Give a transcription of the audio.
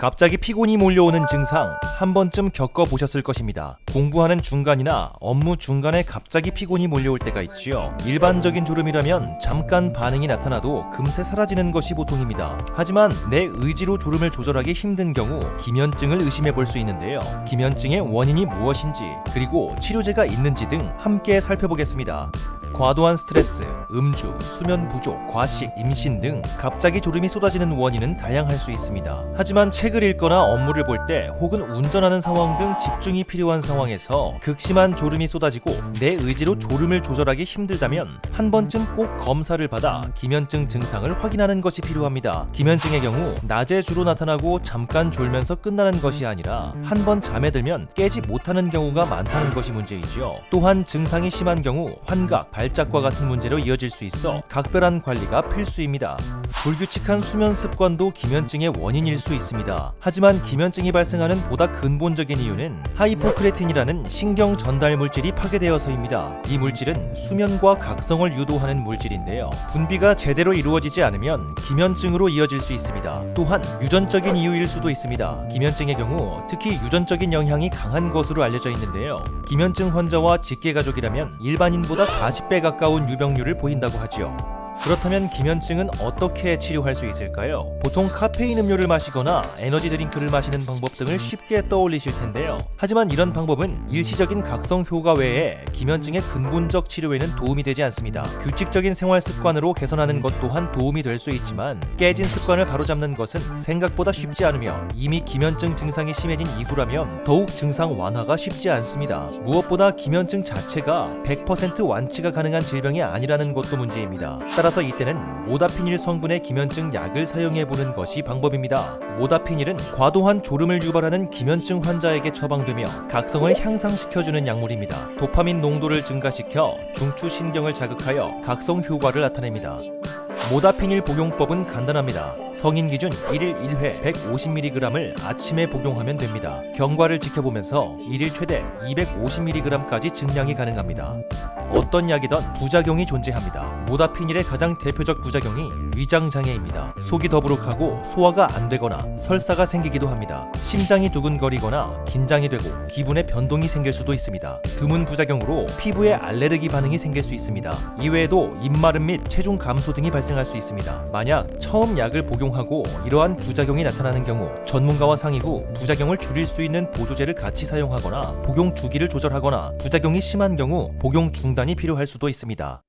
갑자기 피곤이 몰려오는 증상 한 번쯤 겪어보셨을 것입니다. 공부하는 중간이나 업무 중간에 갑자기 피곤이 몰려올 때가 있지요. 일반적인 졸음이라면 잠깐 반응이 나타나도 금세 사라지는 것이 보통입니다. 하지만 내 의지로 졸음을 조절하기 힘든 경우 기면증을 의심해 볼 수 있는데요. 기면증의 원인이 무엇인지 그리고 치료제가 있는지 등 함께 살펴보겠습니다. 과도한 스트레스, 음주, 수면 부족, 과식, 임신 등 갑자기 졸음이 쏟아지는 원인은 다양할 수 있습니다. 하지만 책을 읽거나 업무를 볼 때 혹은 운전하는 상황 등 집중이 필요한 상황에서 극심한 졸음이 쏟아지고 내 의지로 졸음을 조절하기 힘들다면 한 번쯤 꼭 검사를 받아 기면증 증상을 확인하는 것이 필요합니다. 기면증의 경우 낮에 주로 나타나고 잠깐 졸면서 끝나는 것이 아니라 한 번 잠에 들면 깨지 못하는 경우가 많다는 것이 문제이지요. 또한 증상이 심한 경우 환각, 발작과 같은 문제로 이어질 수 있어 각별한 관리가 필수입니다. 불규칙한 수면 습관도 기면증의 원인일 수 있습니다. 하지만 기면증이 발생하는 보다 근본적인 이유는 하이포크레틴이라는 신경 전달 물질이 파괴되어서입니다. 이 물질은 수면과 각성을 유도하는 물질인데요. 분비가 제대로 이루어지지 않으면 기면증으로 이어질 수 있습니다. 또한 유전적인 이유일 수도 있습니다. 기면증의 경우 특히 유전적인 영향이 강한 것으로 알려져 있는데요. 기면증 환자와 직계 가족이라면 일반인보다 40배 가까운 유병률을 보인다고 하지요. 그렇다면 기면증은 어떻게 치료할 수 있을까요? 보통 카페인 음료를 마시거나 에너지 드링크를 마시는 방법 등을 쉽게 떠올리실 텐데요. 하지만 이런 방법은 일시적인 각성 효과 외에 기면증의 근본적 치료에는 도움이 되지 않습니다. 규칙적인 생활 습관으로 개선하는 것 또한 도움이 될 수 있지만 깨진 습관을 바로잡는 것은 생각보다 쉽지 않으며 이미 기면증 증상이 심해진 이후라면 더욱 증상 완화가 쉽지 않습니다. 무엇보다 기면증 자체가 100% 완치가 가능한 질병이 아니라는 것도 문제입니다. 따라 서 이때는 모다피닐 성분의 기면증 약을 사용해 보는 것이 방법입니다. 모다피닐은 과도한 졸음을 유발하는 기면증 환자에게 처방되며 각성을 향상시켜주는 약물입니다. 도파민 농도를 증가시켜 중추 신경을 자극하여 각성 효과를 나타냅니다. 모다피닐 복용법은 간단합니다. 성인 기준 1일 1회 150mg을 아침에 복용하면 됩니다. 경과를 지켜보면서 1일 최대 250mg까지 증량이 가능합니다. 어떤 약이든 부작용이 존재합니다. 모다피닐의 가장 대표적 부작용이 위장 장애입니다. 속이 더부룩하고 소화가 안 되거나 설사가 생기기도 합니다. 심장이 두근거리거나 긴장이 되고 기분의 변동이 생길 수도 있습니다. 드문 부작용으로 피부에 알레르기 반응이 생길 수 있습니다. 이외에도 입마름 및 체중 감소 등이 발생할 수 있습니다. 만약 처음 약을 복용하고 이러한 부작용이 나타나는 경우 전문가와 상의 후 부작용을 줄일 수 있는 보조제를 같이 사용하거나 복용 주기를 조절하거나 부작용이 심한 경우 복용 중 단이 필요할 수도 있습니다.